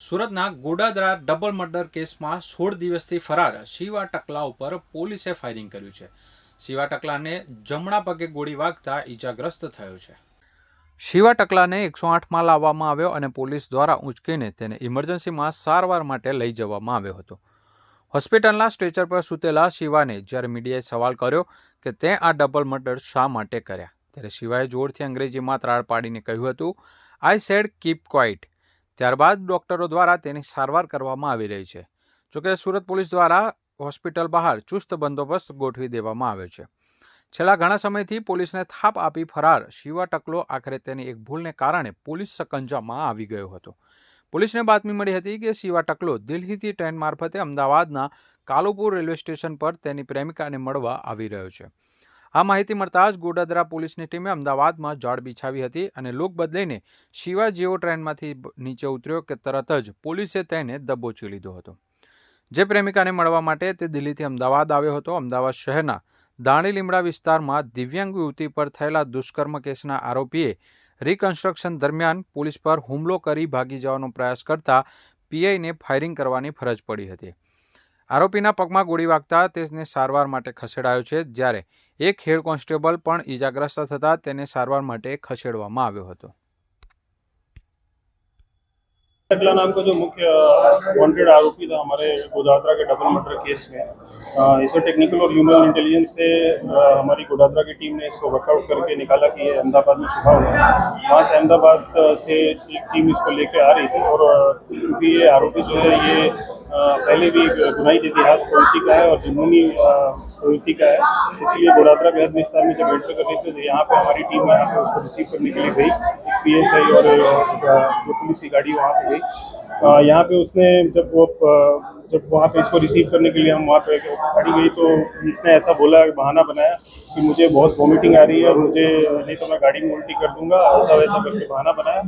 સુરતના Godadara double murder કેસમાં સોળ દિવસથી ફરાર શિવા ટકલા ઉપર પોલીસે ફાયરિંગ કર્યું છે. શિવા ટકલાને જમણા પગે ગોળી વાગતા ઈજાગ્રસ્ત થયો છે. શિવા ટકલાને એકસો આઠમાં લાવવામાં આવ્યો અને પોલીસ દ્વારા ઉંચકીને તેને ઇમરજન્સીમાં સારવાર માટે લઈ જવામાં આવ્યો હતો. હોસ્પિટલના સ્ટ્રેચર પર સૂતેલા શિવાને જ્યારે મીડિયાએ સવાલ કર્યો કે તે આ ડબલ મર્ડર શા માટે કર્યા, ત્યારે શિવાએ જોરથી અંગ્રેજીમાં ત્રાળ પાડીને કહ્યું હતું આઈ સેડ કીપ ક્વાઇટ ત્યારબાદ ડોક્ટરો દ્વારા તેની સારવાર કરવામાં આવી રહી છે. જોકે સુરત પોલીસ દ્વારા હોસ્પિટલ બહાર ચુસ્ત બંદોબસ્ત ગોઠવી દેવામાં આવ્યો છે. છેલ્લા ઘણા સમયથી પોલીસને થાપ આપી ફરાર શિવા ટકલો આખરે તેની એક ભૂલને કારણે પોલીસ સકંજામાં આવી ગયો હતો. પોલીસને બાતમી મળી હતી કે શિવા ટકલો દિલ્હીથી ટ્રેન મારફતે અમદાવાદના કાલુપુર રેલવે સ્ટેશન પર તેની પ્રેમિકાને મળવા આવી રહ્યો છે. આ માહિતી મળતા જ ગોડાદરા પોલીસની ટીમે અમદાવાદમાં જાળ બિછાવી હતી અને લોક બદલીને શિવા જેવો ટ્રેનમાંથી નીચે ઉતર્યો કે તરત જ પોલીસે તેને દબોચી લીધો હતો. જે પ્રેમિકાને મળવા માટે તે દિલ્હીથી અમદાવાદ આવ્યો હતો. અમદાવાદ શહેરના દાણી લીમડા વિસ્તારમાં દિવ્યાંગ યુવતી પર થયેલા દુષ્કર્મ કેસના આરોપીએ રિકન્સ્ટ્રક્શન દરમિયાન પોલીસ પર હુમલો કરી ભાગી જવાનો પ્રયાસ કરતા પીઆઈને ફાયરિંગ કરવાની ફરજ પડી હતી. આરોપીના પગમાં ગોળી વાગતા તેને સારવાર માટે ખસેડાયો છે જ્યારે એક હેડ કોન્સ્ટેબલ પણ ઈજાગ્રસ્ત થતાં તેને સારવાર માટે ખસેડવામાં આવ્યો હતો टकला नाम का जो मुख्य वांटेड आरोपी था हमारे गोदादरा के डबल मर्डर केस में अ, इसे टेक्निकल और ह्यूमन इंटेलिजेंस से अ, हमारी गोदादरा की टीम ने इसको वर्कआउट करके निकाला कि ये अहमदाबाद में छुपा हुआ है वहाँ से अहमदाबाद अ, से एक टीम इसको लेके आ रही थी और अ, क्योंकि ये आरोपी जो है ये अ, पहले भी गुनाही इतिहास प्रवृत्ति का है और जुनूनी प्रवृत्ति का है। इसलिए गोदादरा बेहद विस्तार में जब एंटर कर रहे थे तो यहाँ पे हमारी टीम यहाँ पे उसको रिसीव करने के लिए गई। पी एस आई और जो पुलिस की गाड़ी वहाँ पे गई। यहाँ पे उसने जब वो जब वहाँ पे इसको रिसीव करने के लिए हम वहाँ पे खड़ी गई तो इसने ऐसा बोला, बहाना बनाया कि मुझे बहुत वॉमिटिंग आ रही है और मुझे, नहीं तो मैं गाड़ी में उल्टी कर दूँगा ऐसा वैसा करके बहाना बनाया।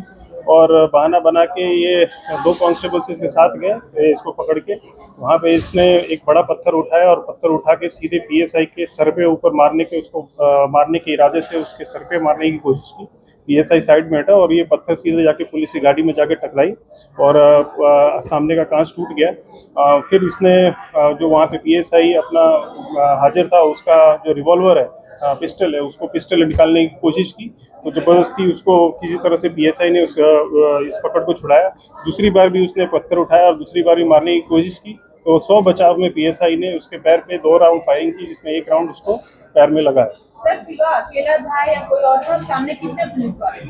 और बहाना बना के ये दो कांस्टेबल्स इसके साथ गए इसको पकड़ के। वहाँ पे इसने एक बड़ा पत्थर उठाया और पत्थर उठा के सीधे पीएसआई के सर पे ऊपर मारने के उसको अ, मारने के इरादे से उसके सर पे मारने की कोशिश की। पीएसआई साइड में हटा और ये पत्थर सीधे जाके पुलिस की गाड़ी में जाके टकराई और अ, अ, सामने का कांच टूट गया। अ, फिर इसने अ, जो वहाँ पे पीएसआई अपना अ, हाजिर था उसका जो रिवॉल्वर है पिस्टल है उसको पिस्टल निकालने की कोशिश की तो ज़बरदस्ती उसको किसी तरह से पीएसआई ने उस इस पकड़ को छुड़ाया। दूसरी बार भी उसने पत्थर उठाया और दूसरी बार भी मारने की कोशिश की तो सौ बचाव में पीएसआई ने उसके पैर पे दो राउंड फायरिंग की जिसमें एक राउंड उसको पैर में लगा। है सर सिवा अकेला था या कोई और था? सामने कितने पुलिस वाले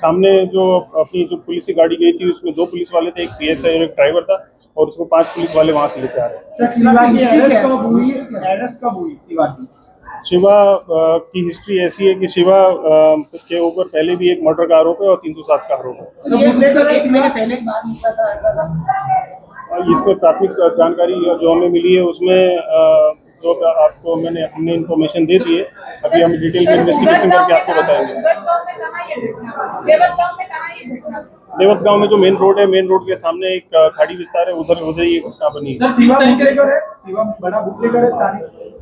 सामने जो अपनी जो पुलिस की गाड़ी गई थी उसमें दो पुलिस वाले थे एक पीएसआई और एक ड्राइवर था और उसको पाँच पुलिस वाले वहाँ से लेके आ रहे हैं। सर शिवा की हिस्ट्री ऐसी है कि शिवा के ऊपर पहले भी एक मर्डर का आरोप है और 307 का आरोप है। उसको ही? बात निकला था ऐसा था। और इसमें प्राथमिक जानकारी जो हमें मिली है उसमें जो आपको मैंने हमने इन्फॉर्मेशन दे दी है अभी हम डिटेल में इन्वेस्टिगेशन करके आपको बताएँगे। कहाँ- गाँव में कहाँ ये घटना हुई? देवत गाँव में कहाँ ये घटना हुई? देवत गाँव में जो मेन रोड है मेन रोड के सामने एक खाड़ी विस्तार है उधर उधर ये घटना बनी है।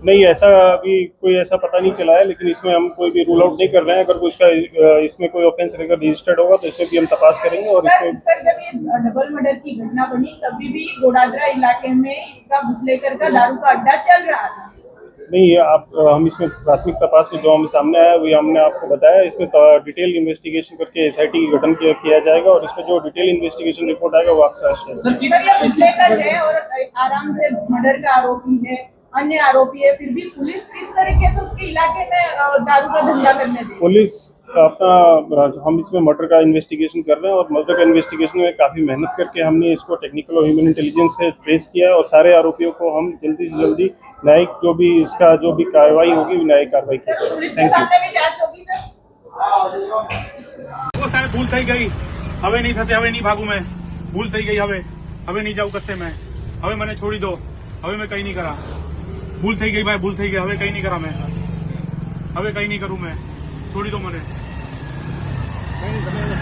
नहीं ऐसा अभी कोई ऐसा पता नहीं चला है लेकिन इसमें हम कोई भी रूल आउट नहीं कर रहे हैं। अगर कोई इसका इसमें कोई ऑफेंस अगर रजिस्टर्ड होगा तो इसमें भी हम तपास करेंगे और सर इसमें सर जब ये डबल मर्डर की घटना बनी तभी भी गोडादरा इलाके में इसका बुकलेकर का दारू का अड्डा चल रहा था? नहीं ये आप हम इसमें प्राथमिक तपास में जो हमें सामने आया वही हमने आपको बताया। इसमें त- डिटेल इन्वेस्टिगेशन करके एसआईटी की गठन किया, जाएगा और इसमें जो डिटेल इन्वेस्टिगेशन रिपोर्ट आएगा वो और आराम से मर्डर का आरोपी है। अन्य आरोपी है फिर भी पुलिस किस तरीके से उसके इलाके में अ, दारू का धंधा करने दे पुलिस अपना अ, हम इसमें मर्डर का इन्वेस्टिगेशन कर रहे हैं और मर्डर का इन्वेस्टिगेशन में काफ़ी मेहनत करके हमने इसको टेक्निकल और ह्यूमन इंटेलिजेंस से ट्रेस किया है और सारे आरोपियों को हम जल्दी से जल्दी न्यायिक जो भी इसका जो भी कार्रवाई होगी वो न्यायिक कार्रवाई की सर पुलिस के थैंक यू सामने भी जांच होगी सर ઓ સાહેબ ભૂલ થઈ ગઈ હવે નહીં થશે હવે નહીં ભાગું મેં ભૂલ થઈ ગઈ હવે હવે નહીં જાઉં કશે મેં હવે મને છોડી દો હવે મેં કંઈ નહીં કરા ભૂલ થઈ ગઈ ભાઈ ભૂલ થઈ ગઈ હવે કંઈ નહીં કરા મેં હવે કંઈ નહીં કરું મેં છોડી દો મને કંઈ નહીં તમે